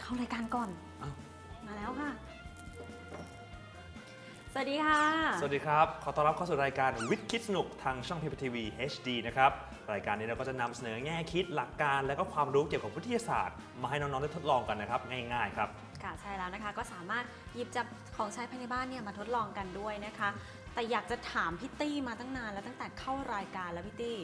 เข้ารายการก่อนอ้าวมาแล้วค่ะ สวัสดีค่ะ สวัสดีครับ ขอต้อนรับเข้าสู่รายการวิทย์คิดสนุกทางช่อง PPTV HD นะครับ รายการนี้เราก็จะนำเสนอแง่คิดหลักการ และก็ความรู้เกี่ยวกับวิทยาศาสตร์ มาให้น้องๆได้ทดลองกันนะครับ ง่ายๆครับค่ะใช่แล้วนะคะก็สามารถหยิบจับของใช้ภายในบ้านเนี่ยมาทดลองกันด้วยนะคะ แต่อยากจะถามพี่ตี้มาตั้งนานแล้วตั้งแต่เข้ารายการแล้วพี่ตี้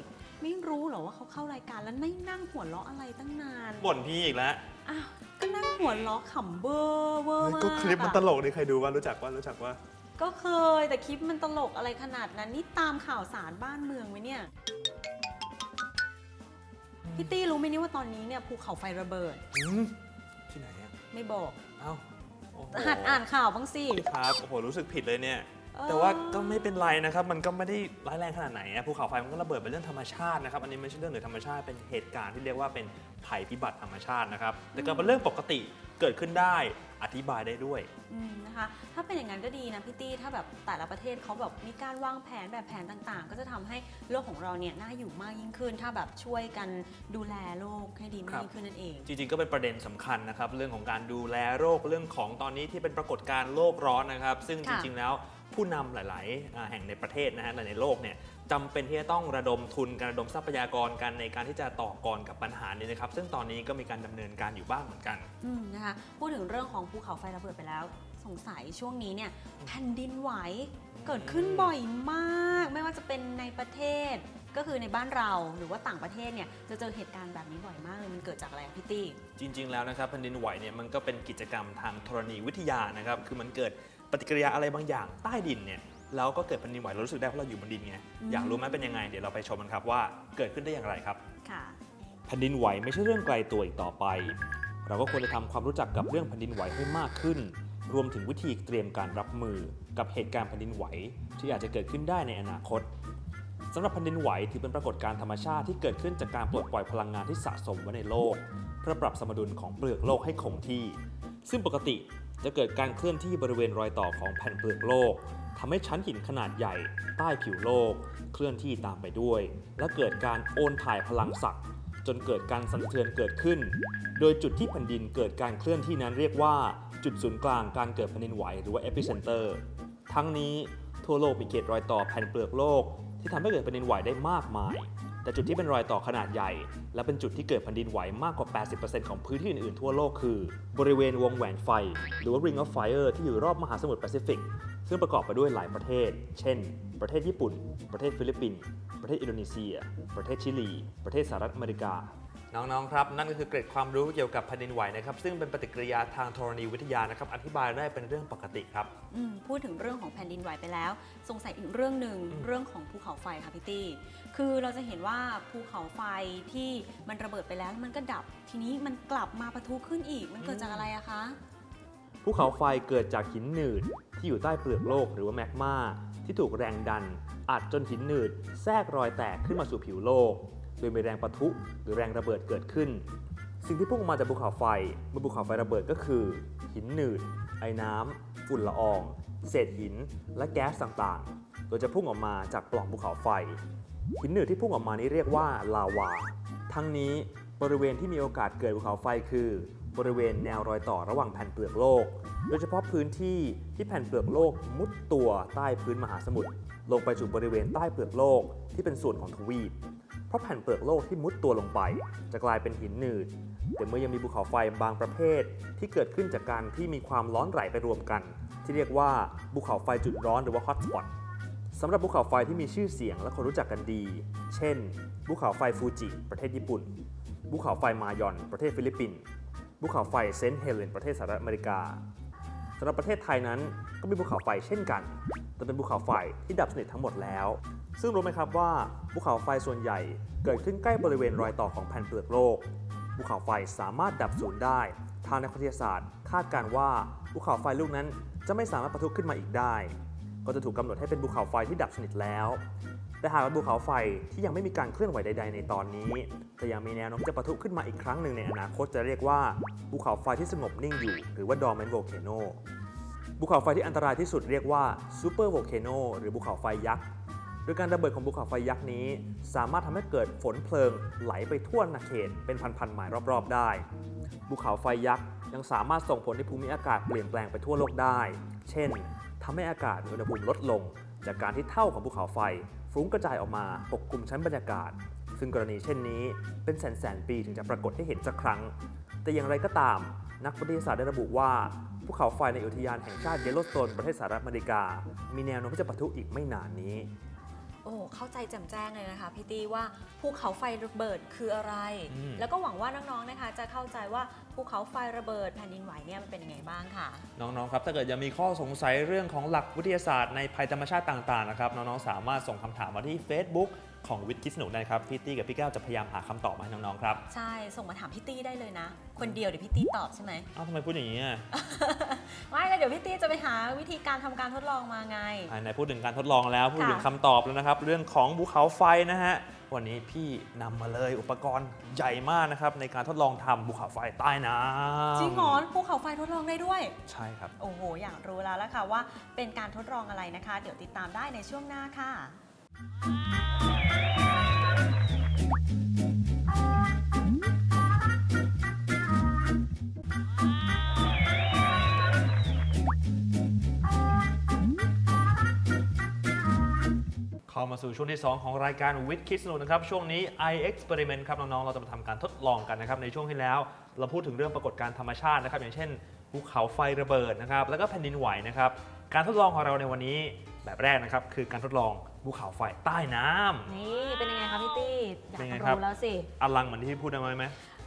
ไม่รู้เหรอว่าเขาเข้ารายการแล้วไม่นั่งหัวเราะอะไรตั้งนานบ่นพี่อีกแล้วอ้าวก็นั่งหัวเราะขำเบอร์เวอร์เฮ้ยมากก็คลิปมันตอะลกดีใครดูว่ารู้จักว่ารู้จักว่า ก็เคยแต่คลิปมันตลกอะไรขนาดนั้นนี่ตามข่าวสารบ้านเมืองไหมเนี่ยพี่ตี้รู้ไหมนี่ว่าตอนนี้เนี่ยภูเขาไฟระเบิดอืมที่ไหนอะไม่บอกเอ้าโอ้โหัดอ่านข่าวบ้างสิครับโอ้โหรู้สึกผิดเลยเนี่ยเออ แต่ว่าก็ไม่เป็นไรนะครับ มันก็ไม่ได้ร้ายแรงขนาดไหนอะภูเขาไฟมันก็ระเบิดเป็นเรื่องธรรมชาตินะครับ อันนี้ไม่ใช่เรื่องเหนือธรรมชาติ เป็นเหตุการณ์ที่เรียกว่าเป็นภัยพิบัติธรรมชาตินะครับ แต่ก็เป็นเรื่องปกติเกิดขึ้นได้ อธิบายได้ด้วยอืมนะคะ ถ้าเป็นอย่างนั้นก็ดีนะพี่ตี้ ถ้าแบบแต่ละประเทศเขาแบบมีการวางแผนแบบแผนต่างๆ ก็จะทำให้โลกของเราเนี่ยน่าอยู่มากยิ่งขึ้น ถ้าแบบช่วยกันดูแลโลกให้ดีมากยิ่งขึ้นนั่นเอง จริงๆ ก็เป็นประเด็นสำคัญนะครับ เรื่องของการดูแลโรค เรื่องของตอนนี้ที่เป็นปรากฏการณ์โลกร้อนนะครับ ซึ่งจค่ะริงๆ แล้ว ผู้นำหลายๆอ่าแห่งในประเทศนะฮะในโลกเนี่ยจำเป็นที่จะต้องระดมทุนการระดมทรัพยากรกันในการที่จะต่อกรกับปัญหานี้นะครับ ซึ่งตอนนี้ก็มีการดำเนินการอยู่บ้างเหมือนกันอืมนะคะพูดถึงเรื่องของภูเขาไฟระเบิดไปแล้ว สงสัยช่วงนี้เนี่ยแผ่นดินไหวเกิดขึ้นบ่อยมาก ไม่ว่าจะเป็นในประเทศก็คือในบ้านเราหรือว่าต่างประเทศเนี่ยจะเจอเหตุการณ์แบบนี้บ่อยมากเลยมันเกิดจากอะไรอะพี่ตี้จริง ๆ แล้วนะครับแผ่นดินไหวเนี่ยมันก็เป็นกิจกรรมทางธรณีวิทยานะครับคือมันเกิด ปฏิกิริยาอะไรบางอย่างใต้ดินเนี่ยแล้วก็เกิดแผ่นดินไหวเรารู้สึกได้เพราะเราอยู่บนดินไงอืมอยากรู้ไหมเป็นยังไง เดี๋ยวเราไปชมกันครับว่าเกิดขึ้นได้อย่างไรครับค่ะแผ่นดินไหวไม่ใช่เรื่องไกลตัวอีกต่อไป เราก็ควรจะทำความรู้จักกับเรื่องแผ่นดินไหวให้มากขึ้น รวมถึงวิธีเตรียมการรับมือกับเหตุการณ์แผ่นดินไหว ที่อาจจะเกิดขึ้นได้ในอนาคตสำหรับแผ่นดินไหวถือเป็นปรากฏการณ์ธรรมชาติที่เกิดขึ้นจากการปลดปล่อยพลังงานที่สะสมไว้ในโลก เพื่อปรับสมดุลของเปลือกโลกให้คงที่ ซึ่งปกติ จะเกิดการเคลื่อนที่บริเวณรอยต่อของแผ่นเปลือกโลกทำให้ชั้นหินขนาดใหญ่ ใต้ผิวโลก เคลื่อนที่ตามไปด้วย และเกิดการโอนถ่ายพลังศักดิ์จนเกิดการสั่นเทือนเกิดขึ้น โดยจุดที่แผ่นดินเกิดการเคลื่อนที่นั้นเรียกว่า จุดศูนย์กลางการเกิดแผ่นดินไหวหรือว่า epicenter ทั้งนี้ทั่วโลกมีเขตรอยต่อแผ่นเปลือกโลก ที่ทำให้เกิดแผ่นดินไหวได้มากมาย แต่จุดที่เป็นรอยต่อขนาดใหญ่ และเป็นจุดที่เกิดแผ่นดินไหวมากกว่า 80%ของพื้นที่อื่นๆทั่วโลกคือบริเวณวงแหวนไฟ หรือว่า Ring of Fire ที่อยู่รอบมหาสมุทรแปซิฟิก ซึ่งประกอบไปด้วยหลายประเทศ เช่น ประเทศญี่ปุ่น ประเทศฟิลิปปินส์ ประเทศอินโดนีเซีย ประเทศชิลี ประเทศสหรัฐอเมริกา น้อง ๆ ครับ นั่นก็คือเกร็ดความรู้เกี่ยวกับแผ่นดินไหวนะครับ ซึ่งเป็นปฏิกิริยาทางธรณีวิทยานะครับ อธิบายได้เป็นเรื่องปกติครับ อืมพูดถึงเรื่องของแผ่นดินไหวไปแล้ว สงสัยอีกเรื่องหนึ่งอืมเรื่องของภูเขาไฟค่ะพี่ตี้ คือเราจะเห็นว่าภูเขาไฟที่มันระเบิดไปแล้วแล้วมันก็ดับ ทีนี้มันกลับมาปะทุขึ้นอีก มันเกิดจากอะไรอะคะ ภูเขาไฟเกิดจากหินหนืดที่อยู่ใต้เปลือกโลกหรือว่าแมกมาที่ถูกแรงดัน อัดจนหินหนืด แทรกรอยแตกขึ้นมาสู่ผิวโลก โดยมีแรงปะทุหรือแรงระเบิดเกิดขึ้น สิ่งที่พุ่งออกมาจากภูเขาไฟเมื่อภูเขาไฟระเบิดก็คือ หินหนืด ไอ้น้ำฝุ่นละออง เศษหิน และแก๊สต่างๆ โดยจะพุ่งออกมาจากปล่องภูเขาไฟ หินหนืดที่พุ่งออกมานี้เรียกว่าลาวา ทั้งนี้บริเวณที่มีโอกาสเกิดภูเขาไฟคือบริเวณแนวรอยต่อระหว่างแผ่นเปลือกโลก โดยเฉพาะพื้นที่ที่แผ่นเปลือกโลกมุดตัวใต้พื้นมหาสมุทรลงไปสู่บริเวณใต้เปลือกโลกที่เป็นส่วนของทวีป เพราะแผ่นเปลือกโลกที่มุดตัวลงไป จะกลายเป็นหินหนืด แต่เมื่อยังมีภูเขาไฟบางประเภท ที่เกิดขึ้นจากการที่มีความร้อนไหลไปรวมกัน ที่เรียกว่าภูเขาไฟจุดร้อนหรือว่าฮอตสปอตสำหรับภูเขาไฟที่มีชื่อเสียงและคนรู้จักกันดี เช่นภูเขาไฟฟูจิ ประเทศญี่ปุ่นภูเขาไฟมายอน ประเทศฟิลิปปินส์ภูเขาไฟเซนต์เฮเลน ประเทศสหรัฐอเมริกา สำหรับประเทศไทยนั้นก็มีภูเขาไฟเช่นกัน แต่เป็นภูเขาไฟที่ดับสนิททั้งหมดแล้ว ซึ่งรู้ไหมครับว่าภูเขาไฟส่วนใหญ่เกิดขึ้นใกล้บริเวณรอยต่อของแผ่นเปลือกโลกภูเขาไฟสามารถดับสูญได้ ทางนักวิทยาศาสตร์ คาดการณ์ว่าภูเขาไฟลูกนั้นจะไม่สามารถปะทุขึ้นมาอีกได้ ก็จะถูกกำหนดให้เป็นภูเขาไฟที่ดับสนิทแล้ว แต่หากเป็นภูเขาไฟที่ยังไม่มีการเคลื่อนไหวใด ๆ ในตอนนี้แต่ยังมีแนวโน้มจะปะทุขึ้นมาอีกครั้งหนึ่งในอนาคตจะเรียกว่าภูเขาไฟที่สงบนิ่งอยู่ หรือว่า dormant volcano ภูเขาไฟที่อันตรายที่สุดเรียกว่า super volcano หรือภูเขาไฟยักษ์โดยการระเบิดของภูเขาไฟยักษ์นี้ สามารถทำให้เกิดฝนเพลิงไหลไปทั่วนาเขตเป็นพันๆไมล์รอบๆ ได้ภูเขาไฟยักษ์ยังสามารถส่งผลให้ภูมิอากาศเปลี่ยนแปลงไปทั่วโลกได้ เช่นทำให้อากาศมีอุณหภูมิลดลง จากการที่เท่าของภูเขาไฟ ฟุ้งกระจายออกมาปกคลุมชั้นบรรยากาศ ซึ่งกรณีเช่นนี้เป็นแสนแสนปีถึงจะปรากฏให้เห็นสักครั้ง แต่อย่างไรก็ตาม นักวิทยาศาสตร์ได้ระบุว่าภูเขาไฟในอุทยานแห่งชาติเยลโลสโตนประเทศสหรัฐอเมริกา มีแนวโน้มที่จะปะทุอีกไม่นานนี้ อ้เข้าใจแจ่มแจ้งเลยนะคะพี่ตีว่าภูเขาไฟระเบิดคืออะไร อืม แล้วก็หวังว่าน้องๆนะคะจะเข้าใจว่าภูเขาไฟระเบิดแผ่นดินไหวเนี่ยมันเป็นยังไงบ้างค่ะ น้องๆ ครับ ถ้าเกิดยังมีข้อสงสัยเรื่องของหลักวิทยาศาสตร์ในภัยธรรมชาติต่างๆ นะครับ น้องๆ สามารถส่งคำถามมาที่ Facebook ของวิทย์คิดสนุกได้ครับพี่ตี้กับพี่แก้วจะพยายามหาคำตอบมาให้น้องๆครับใช่ ส่งมาถามพี่ตี้ได้เลยนะ คนเดียวเดี๋ยวพี่ตี้ตอบใช่ไหม เอ้าทำไมพูดอย่างนี้อะไม่แล้วเดี๋ยวพี่ตี้จะไปหาวิธีการทำการทดลองมาไง อ่าไหนพูดถึงการทดลองแล้วพูดถึงค่ะคำตอบแล้วนะครับ เรื่องของภูเขาไฟนะฮะวันนี้พี่นำมาเลยอุปกรณ์ใหญ่มากนะครับในการทดลองทำภูเขาไฟใต้น้ำจริงเหรอภูเขาไฟทดลองได้ด้วย ใช่ครับ โอ้โห อยากรู้แล้วละค่ะว่าเป็นการทดลองอะไรนะคะ เดี๋ยวติดตามได้ในช่วงหน้าค่ะเข้ามาสู่ช่วงที่ 2 ของรายการวิทย์คิดสนุกนะครับ ช่วงนี้ i experiment ครับ น้อง ๆ เราจะมาทำการทดลองกันนะครับ ในช่วงที่แล้ว เราพูดถึงเรื่องปรากฏการณ์ธรรมชาตินะครับ อย่างเช่นภูเขาไฟระเบิดนะครับ แล้วก็แผ่นดินไหวนะครับ การทดลองของเราในวันนี้แบบแรกนะครับ คือการทดลองภูเขาไฟใต้น้ำ นี่เป็นยังไงคะพี่ตี้อยากเป็นไงครับ รู้แล้วสิ อลังเหมือนที่พี่พูดได้ไหม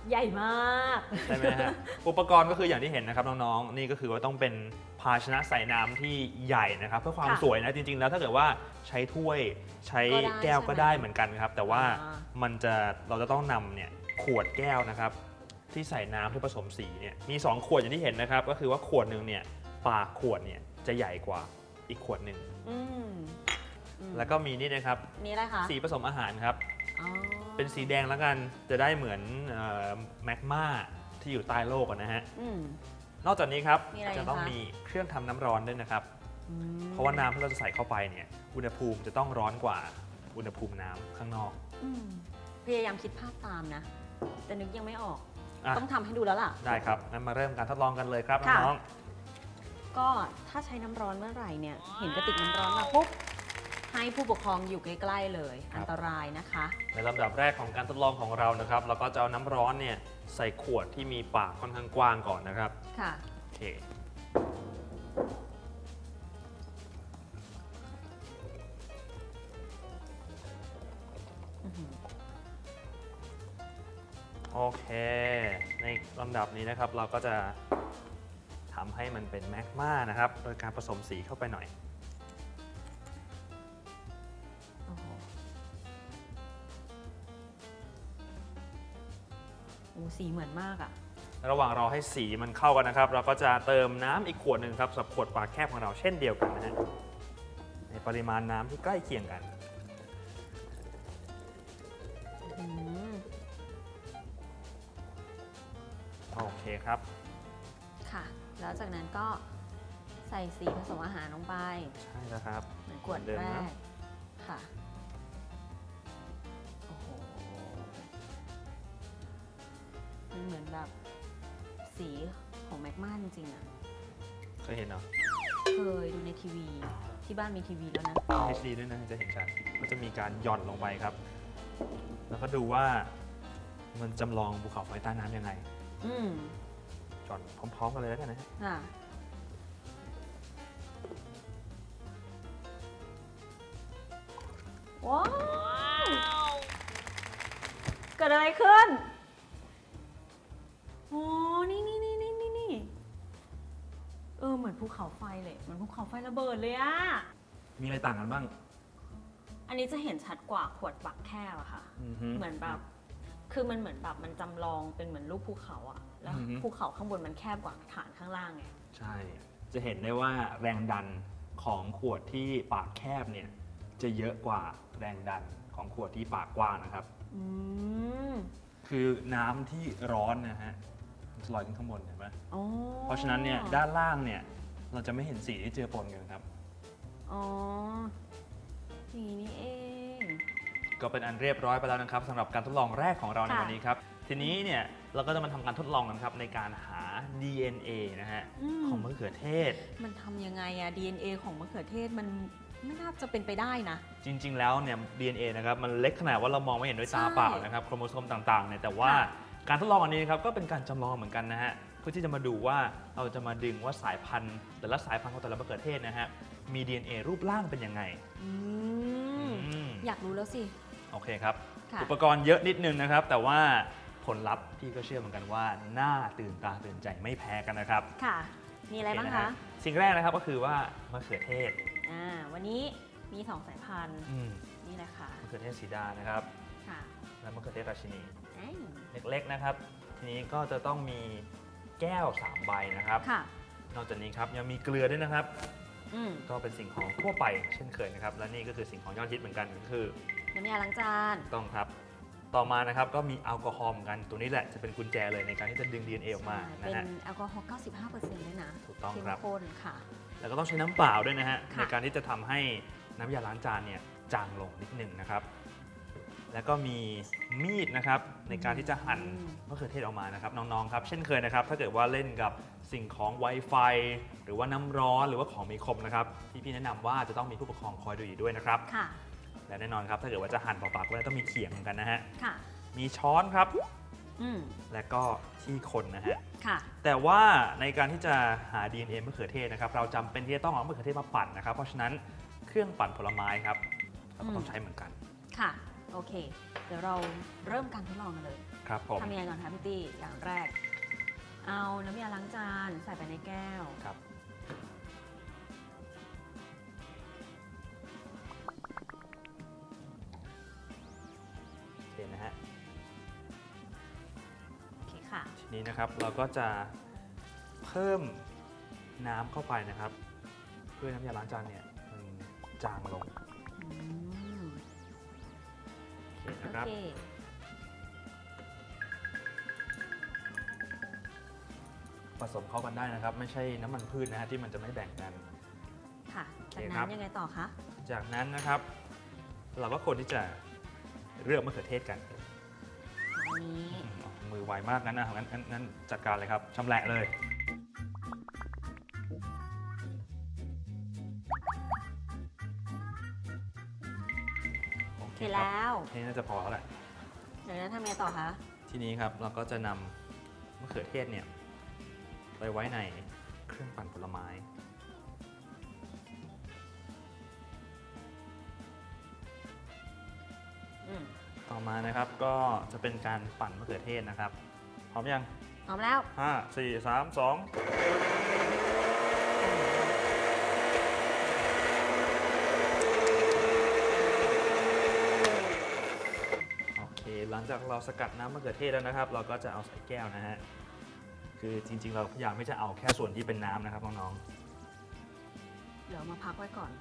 ใหญ่มากใช่ไหมฮะ อุปกรณ์ก็คืออย่างที่เห็นนะครับน้องๆ นี่ก็คือว่าต้องเป็นภาชนะใส่น้ำที่ใหญ่นะครับ เพื่อความค่ะสวยนะจริง ๆ แล้วถ้าเกิดว่าใช้ถ้วยใช้ก็ได้แก้วใช่ไหมก็ได้เหมือนกันครับ แต่ว่าอ่ามันจะเราจะต้องนำเนี่ยขวดแก้วนะครับ ที่ใส่น้ำที่ผสมสีเนี่ยมี 2 ขวดอย่างที่เห็นนะครับ ก็คือว่าขวดหนึ่งเนี่ยปากขวดเนี่ย จะใหญ่กว่าอีกขวดหนึ่ง อืมอืมแล้วก็มีนี่นะครับ นี่อะไรคะสีผสมอาหารครับ อ๋อเป็นสีแดงแล้วกันจะได้เหมือนแมกมาที่อยู่ใต้โลกอะนะฮะ อืม นอกจากนี้ครับมีอะไรจะต้องคะมีเครื่องทำน้ำร้อนด้วยนะครับ อืมเพราะว่าน้ำที่เราจะใส่เข้าไปเนี่ยอุณหภูมิจะต้องร้อนกว่าอุณหภูมิน้ำข้างนอกอืมพยายามคิดภาพตามนะ แต่นึกยังไม่ออก อะต้องทำให้ดูแล้วล่ะ ได้ครับงั้นมาเริ่มการทดลองกันเลยครับค่ะ น้อง ก็ถ้าใช้น้ำร้อนเมื่อไหร่เนี่ยเห็นกระติกน้ำร้อนมาปุ๊บให้ผู้ปกครองอยู่ใกล้ๆเลย อันตรายนะคะๆในลำดับแรกของการทดลองของเรานะครับเราก็จะเอาน้ำร้อนเนี่ยใส่ขวดที่มีปากค่อนข้างกว้างก่อนนะครับค่ะโอเคโอเค ในลำดับนี้นะครับเราก็จะ ทำให้มันเป็นแมกมานะครับ โดยการผสมสีเข้าไปหน่อยโอ้โหโอ้สีเหมือนมากอะระหว่างรอให้สีมันเข้ากันนะครับ เราก็จะเติมน้ำอีกขวดหนึ่งครับสำหรับขวดปากแคบของเราเช่นเดียวกันนะฮะในปริมาณน้ำที่ใกล้เคียงกันอืมโอเคครับค่ะ แล้วจากนั้นก็ใส่สีผสมอาหารลงไป ใช่แล้วครับ เหมือนขวดเหมือนเดิมแรนะกค่ะ โอ้โห มันเหมือนแบบสีของแมกมาจริงๆอะเคยเห็นเหรอ เคยดูในทีวี ที่บ้านมีทีวีแล้วนะ HD ด้วยนะจะเห็นชัดก็จะมีการหย่อนลงไปครับ แล้วก็ดูว่ามันจำลองภูเขาไฟใต้น้ำยังไง อืม หย่อนพร้อมๆกันเลยแล้วกันนะฮะค่ะว้าวเกิดอะไรขึ้นโอ้นี่นี่นี่นี่นี่นี่เออเหมือนมือนภูเขาไฟเลยเหมือนภูเขาไฟระเบิดเลยอะมีอะไรต่างกันบ้าง อันนี้จะเห็นชัดกว่าขวดปักแค่อะค่ะเหมือนแบบ คือมันเหมือนแบบมันจำลองเป็นเหมือนรูปภูเขาอะ แล้วอือฮึภูเขาข้างบนมันแคบกว่าฐานข้างล่างไงใช่ จะเห็นได้ว่าแรงดันของขวดที่ปากแคบเนี่ยจะเยอะกว่าแรงดันของขวดที่ปากกว้างนะครับ อืมคือน้ำที่ร้อนนะฮะมันจะลอยขึ้นข้างบนเห็นไหมอ๋อเพราะฉะนั้นเนี่ยด้านล่างเนี่ยเราจะไม่เห็นสีที่เจือปนกันครับ อ๋ออย่างนี้นี่เอง ก็เป็นอันเรียบร้อยไปแล้วนะครับสำหรับการทดลองแรกของเราในค่ะ วันนี้ครับ ทีนี้เนี่ยเราก็จะมาทำการทดลองกันครับในการหา DNA นะฮะอืม ของมะเขือเทศ มันทำยังไงอะ DNA ของมะเขือเทศมันไม่น่าจะเป็นไปได้นะ จริง ๆ แล้วเนี่ย DNA นะครับมันเล็กขนาดว่าเรามองไม่เห็นด้วยตาใช่เปล่านะครับโครโมโซมต่างๆเนี่ยแต่ว่าค่ะการทดลองอันนี้นะครับก็เป็นการจำลองเหมือนกันนะฮะเพื่อที่จะมาดูว่าเราจะมาดึงว่าสายพันธุ์แต่ละสายพันธุ์ของแต่ละมะเขือเทศนะฮะมี DNA รูปร่างเป็นยังไงอืม อืมอยากรู้แล้วสิ โอเคครับ ค่ะ อุปกรณ์เยอะนิดนึงนะครับ แต่ว่า ผลลัพธ์พี่ก็เชื่อเหมือนกันว่าน่าตื่นตาตื่นใจไม่แพ้กันนะครับค่ะ มีอะไรบ้างโเนคะฮสิ่งแรกนะครับก็คือว่ามะเขือเทศอ่าวันนี้มีสองสายพันธุ์อืมนี่แหละค่ะมะเขือเทศสีดานะครับค่ะและมะเขือเทศราชินี เอ้ยเล็กๆนะครับ ทีนี้ก็จะต้องมีแก้ว3ใบนะครับ ค่ะ นอกจากนี้ครับยังมีเกลือด้วยนะครับ อืมก็เป็นสิ่งของทั่วไปเช่นเคยนะครับ และนี่ก็คือสิ่งของยอดฮิตเหมือนกันก็คือน้ำยาล้างจาน ต้องครับ ต่อมานะครับก็มีแอลกอฮอล์เหมือนกันตัวนี้แหละจะเป็นกุญแจเลยในการที่จะดึง DNA ออกมาใช่นะเป็นฮะ แอลกอฮอล์95%ด้วยนะถูกต้องเข้มครับข้นค่ะ แล้วก็ต้องใช้น้ำเปล่าด้วยนะฮะค่ะในการที่จะทำให้น้ำยาล้างจานเนี่ยจางลงนิดหนึ่งนะครับ แล้วก็มีมีดนะครับในการที่จะหั่นมะเขือเทศออกมานะครับน้องๆครับเช่นเคยนะครับ ถ้าเกิดว่าเล่นกับสิ่งของ Wi-Fi หรือว่าน้ำร้อนหรือว่าของมีคมนะครับพี่ๆแนะนำว่าจะต้องมีผู้ปกครองคอยดูอยู่ด้วยนะครับ ค่ะ และแน่นอนครับ ถ้าเกิดว่าจะหั่นเปล่าๆก็ต้องมีเขียงเหมือนกันนะฮะ ค่ะ มีช้อนครับ อืม และก็ที่คนนะฮะ ค่ะ แต่ว่าในการที่จะหา DNA มะเขือเทศนะครับ เราจำเป็นที่จะต้องเอามะเขือเทศมาปั่นนะครับ เพราะฉะนั้นเครื่องปั่นผลไม้ครับเราก็ต้องอืมใช้เหมือนกันค่ะ โอเค เดี๋ยวเราเริ่มการทดลองกันเลย ครับผมทำยังไงก่อนคะพี่ตี้อย่างแรก เอาน้ำยาล้างจานใส่ไปในแก้ว ครับ นี้นะครับ เราก็จะเพิ่มน้ำเข้าไปนะครับ เพื่อน้ำยาล้างจานเนี่ยมันจางลงอืมโอเคโอนะครับเคผสมเข้ากันได้นะครับ ไม่ใช่น้ำมันพืชนะฮะที่มันจะไม่แบ่งกัน ค่ะโอเคจากครันั้บ นยังไงต่อคะจากนั้นนะครับ เราก็ควรที่จะเลือกมะเขือเทศกัน อันนี้อืมเอา มือไวมากงั้นนะงั้นงั้นงั้นจัดการเลยครับชำแหละเลย โอโอเคเคครับแล้วแค่นี้น่าจะพอแล้วแหละ เดี๋ยวนั้นทำไงต่อคะ ทีนี้ครับเราก็จะนำมะเขือเทศเนี่ยไปไว้ในเครื่องปั่นผลไม้ อมานะครับ ก็จะเป็นการปั่นมะเขือเทศนะครับ พร้อมยังพร้อมแล้ว5 4 3 2โอเค หลังจากเราสกัดน้ำมะเขือเทศแล้วนะครับ เราก็จะเอาใส่แก้วนะฮะ คือจริง ๆ เราพยายามไม่จะเอาแค่ส่วนที่เป็นน้ำนะครับน้องเดี๋ยวมาพักไว้ก่อน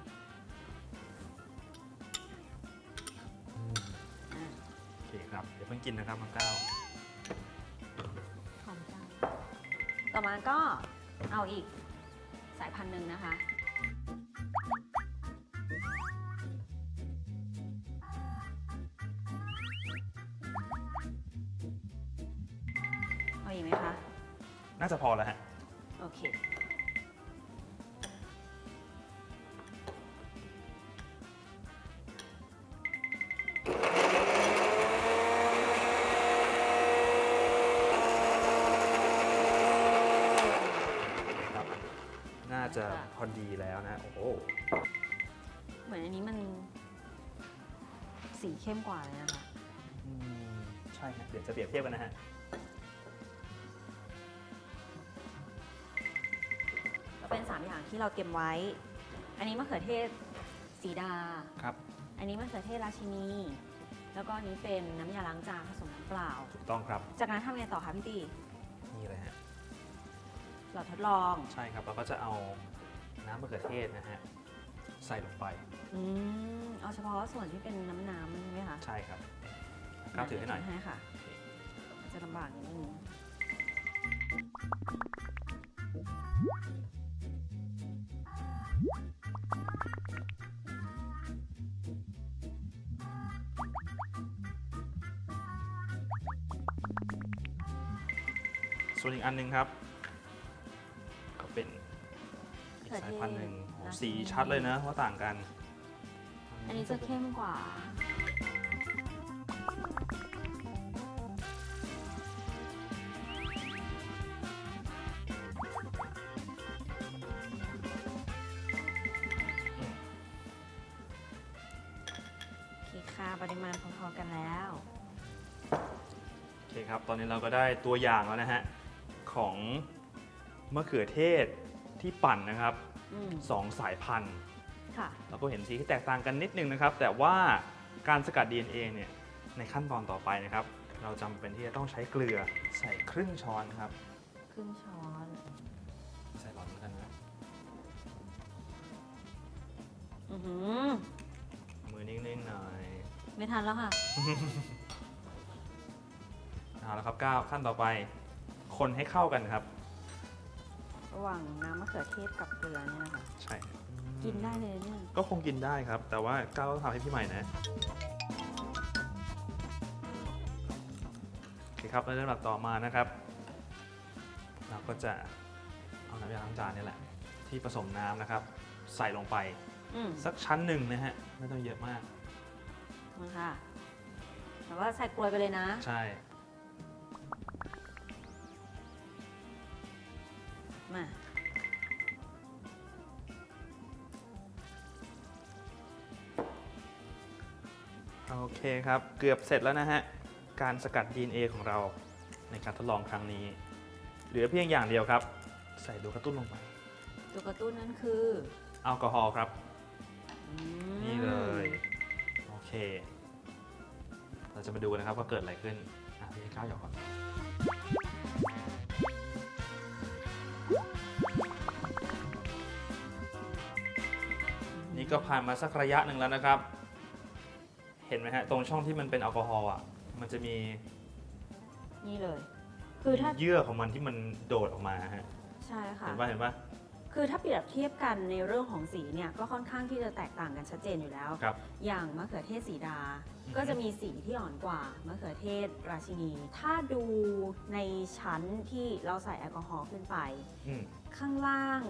คครับเดี๋ยวเพิ่งกินนะครับน้องก้าวหอมจังต่อมาก็เอาอีกสายพันธุ์หนึ่งนะคะ เอาอีกไหมคะ น่าจะพอแล้วฮะ โอเค เข้มกว่าเลยนะคะ อืมใช่ฮะเดี๋ยวจะเปรียบเทียบกันนะฮะแบบเป็น3อย่างที่เราเตรียมไว้ อันนี้มะเขือเทศสีดา ครับ อันนี้มะเขือเทศราชินี แล้วก็อันนี้เป็นน้ำยาล้างจานผสมน้ำเปล่า ถูกต้องครับ จากนั้นทำไงต่อคะพี่ตีนี่เลยฮะ เราทดลอง ใช่ครับเราก็จะเอาน้ำมะเขือเทศนะฮะ ใส่ลงไป อืมเอาเฉพาะส่วนที่เป็นน้ำน้ำมันใช่ไหมคะใช่ครับก้าวถือให้หน่อยให้ค่ะ จะลำบากนิดนึงส่วนอีกอันหนึงครับ ก็เป็นอีกสายพันธุ์หนึ่ง โอ้สีชัดเลยนะว่าต่างกันอันนี้จะเข้มกว่า โอเคค่ะปริมาณพอๆกันแล้ว โอเคครับ ตอนนี้เราก็ได้ตัวอย่างแล้วนะฮะ ของมะเขือเทศที่ปั่นนะครับ อืม สองสายพันธุ์ ค่ะ เราก็เห็นสีที่แตกต่างกันนิดนึงนะครับ แต่ว่าการสกัด DNA เนี่ยในขั้นตอนต่อไปนะครับ เราจำเป็นที่จะต้องใช้เกลือใส่ครึ่งช้อนครับ ครึ่งช้อน ใส่หลอดเหมือนกันนะอือหือ มือนิ่งๆหน่อยไม่ทันแล้วค่ะ เอาละครับก้าวขั้นต่อไป คนให้เข้ากันครับ ระหว่างน้ำมะเขือเทศกับเกลือเนี่ยนะคะใช่กินได้เลยเนี่ย ก็คงกินได้ครับ แต่ว่าก้าวต้องทำให้พี่ใหม่นะโอเคครับแล้วเรื่องหลักต่อมานะครับ เราก็จะเอาน้ำยาล้างจานนี่แหละ ที่ผสมน้ำนะครับ ใส่ลงไป อืมสักชั้นหนึ่งนะฮะไม่ต้องเยอะมากมาค่ะแต่ว่าใส่กลวยไปเลยนะ ใช่ มา โอเคครับ เกือบเสร็จแล้วนะฮะ การสกัด DNA ของเราในการทดลองครั้งนี้ เหลือเพียงอย่างเดียวครับ ใส่ตัวกระตุ้นลงไป ตัวกระตุ้นนั่นคือแอลกอฮอล์ครับ อืมนี่เลย โอเค เราจะมาดูกันนะครับว่าเกิดอะไรขึ้น อะพี่ก้าวหยอกก่อน ก็ผ่านมาสักระยะหนึ่งแล้วนะครับ เห็นไหมฮะตรงช่องที่มันเป็นแอลกอฮอล์อะมันจะมีนี่เลย คือถ้าเยื่อของมันที่มันโดดออกมาฮะใช่ค่ะ เห็นป่ะเห็นป่ะคือถ้าเปรียบเทียบกันในเรื่องของสีเนี่ยก็ค่อนข้างที่จะแตกต่างกันชัดเจนอยู่แล้ว ครับอย่างมะเขือเทศสีดา อือฮึ ก็จะมีสีที่อ่อนกว่ามะเขือเทศราชินี ถ้าดูในชั้นที่เราใส่แอลกอฮอล์ขึ้นไป อืม ข้างล่าง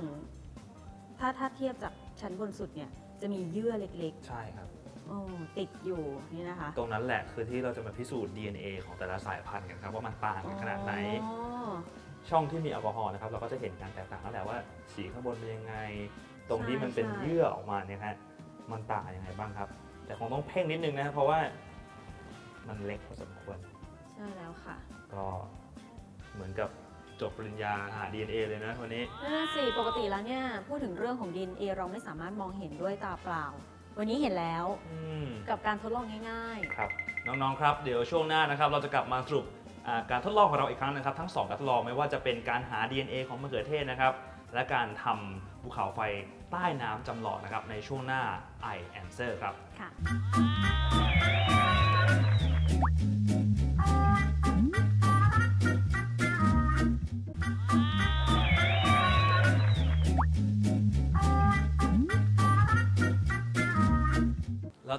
ถ้าถ้าเทียบจากชั้นบนสุดเนี่ย จะมีเยื่อเล็กใช่ครับ ๆโอ้ติดอยู่นี่นะคะตรงนั้นแหละคือที่เราจะมาพิสูจน์ DNA ของแต่ละสายพันธุ์กันครับว่ามันต่างกันขนาดไหน อ๋อ ช่องที่มีแอลกอฮอล์นะครับเราก็จะเห็นการแตกต่างแล้วแหละว่าสีข้างบนเป็นยังไง ตรงที่มันเป็นใช่ เยื่อออกมาเนี่ยฮะมันต่างยังไงบ้างครับ แต่คงต้องเพ่งนิดนึงนะครับเพราะว่ามันเล็กพอสมควร ใช่แล้วค่ะ ก็เหมือนกับ จบปริญญาหา DNA เลยนะวันนี้ นั่นนะสิปกติแล้วเนี่ยพูดถึงเรื่องของ DNA เราไม่สามารถมองเห็นด้วยตาเปล่า วันนี้เห็นแล้วอืม กับการทดลองง่าย ครับ น้องๆ ครับ เดี๋ยวช่วงหน้านะครับ เราจะกลับมาสรุปอ่าการทดลองของเราอีกครั้งนะครับ ทั้งสองการทดลองไม่ว่าจะเป็นการหา DNA ของมะเขือเทศนะครับ และการทำภูเขาไฟใต้น้ำจำลองนะครับ ในช่วงหน้า I Answer ครับ ๆ ค่ะ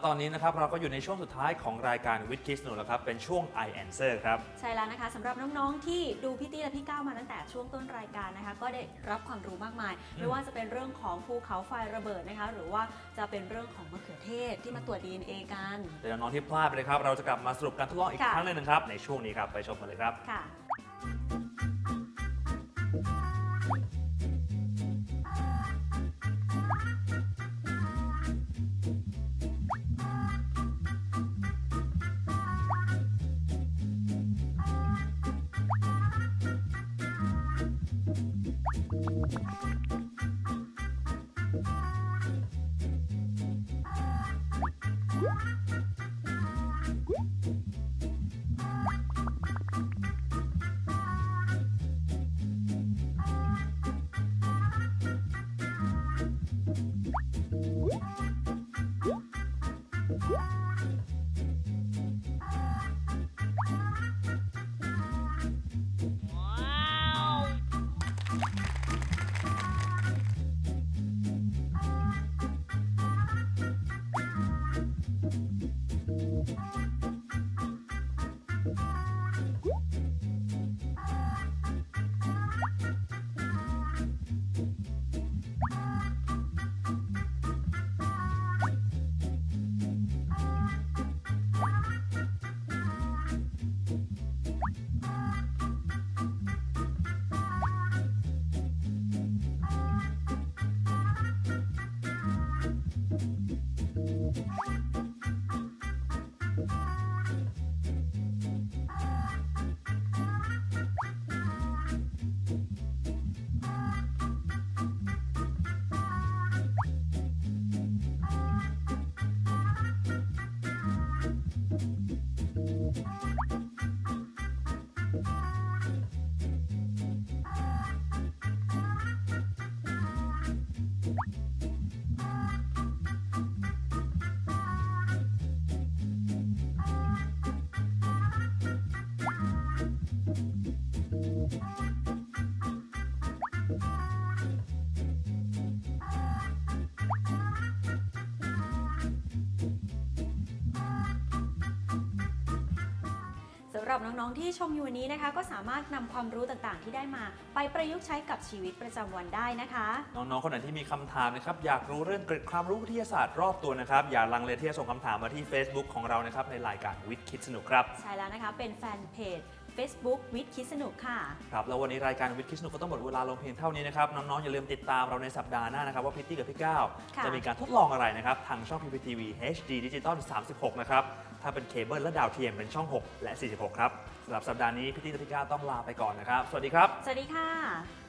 ตอนนี้นะครับเราก็อยู่ในช่วงสุดท้ายของรายการ with Kids หนูแล้วครับ เป็นช่วง I Answer ครับ ใช่แล้วนะคะสำหรับน้องๆที่ดูพี่ตี้และพี่ก้าวมาตั้งแต่ช่วงต้นรายการนะคะ ก็ได้รับความรู้มากมาย ไม่ว่าจะเป็นเรื่องของภูเขาไฟระเบิดนะคะ หรือว่าจะเป็นเรื่องของมะเขือเทศที่มาตรวจ DNA กัน แต่น้องๆที่พลาดไปเลยครับ เราจะกลับมาสรุปการทดลองอีกค่ะ ครั้งหนึ่งนะครับ ในช่วงนี้ครับ ไปชมกันเลยครับ ค่ะำหรับน้องๆที่ชมอยู่วันนี้นะคะ ก็สามารถนำความรู้ต่างๆ ที่ได้มา ไปประยุกต์ใช้กับชีวิตประจำวันได้นะคะ น้องๆ คนไหนที่มีคำถามนะครับ อยากรู้เรื่องเกร็ดความรู้วิทยาศาสตร์รอบตัวนะครับ อย่าลังเลที่จะส่งคำถามมาที่ Facebook ของเรานะครับในรายการวิทย์คิดสนุกครับ ใช่แล้วนะคะ เป็นแฟนเพจ Facebook วิทย์คิดสนุกค่ะ ครับแล้ววันนี้รายการวิทย์คิดสนุกก็ต้องหมดเวลาลงเพียงเท่านี้นะครับ น้องๆ อย่าลืมติดตามเราในสัปดาห์หน้านะครับ ว่าพิตตี้กับพี่ก้าวค่ะจะมีการทดลองอะไรนะครับ ทางช่อง PPTV HD Digital 36 นะครับ ถ้าเป็นเคเบิลและดาวเทียมเป็นช่อง 6 และ 46 ครับสำหรับสัปดาห์นี้พิตตี้กับพี่ก้าวต้องลาไปก่อนนะครับ สวัสดีครับ สวัสดีค่ะ